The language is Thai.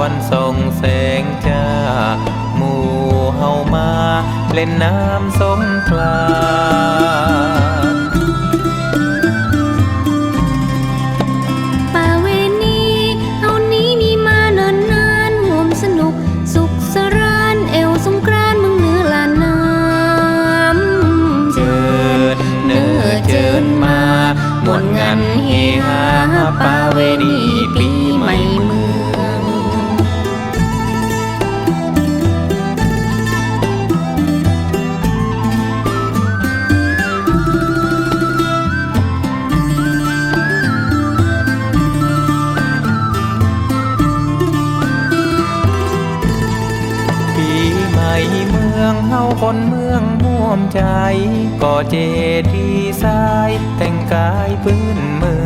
วันส่องแสงจ้า หมู่เฮามา เล่นน้ำสงกรานต์ป่าเวณีเอานี้มีมาเนิ่นนานห่วมสนุก สุขสรานเอวสงกรานต์เมึงเหนือลานน้ำเจิญเนื้อเจิญมามวนงานเฮฮาป่าเวณีปี เมืองเฮาคนเมืองม่วมใจ ก่อเจดีย์ทรายแต่งกายพื้นเมือง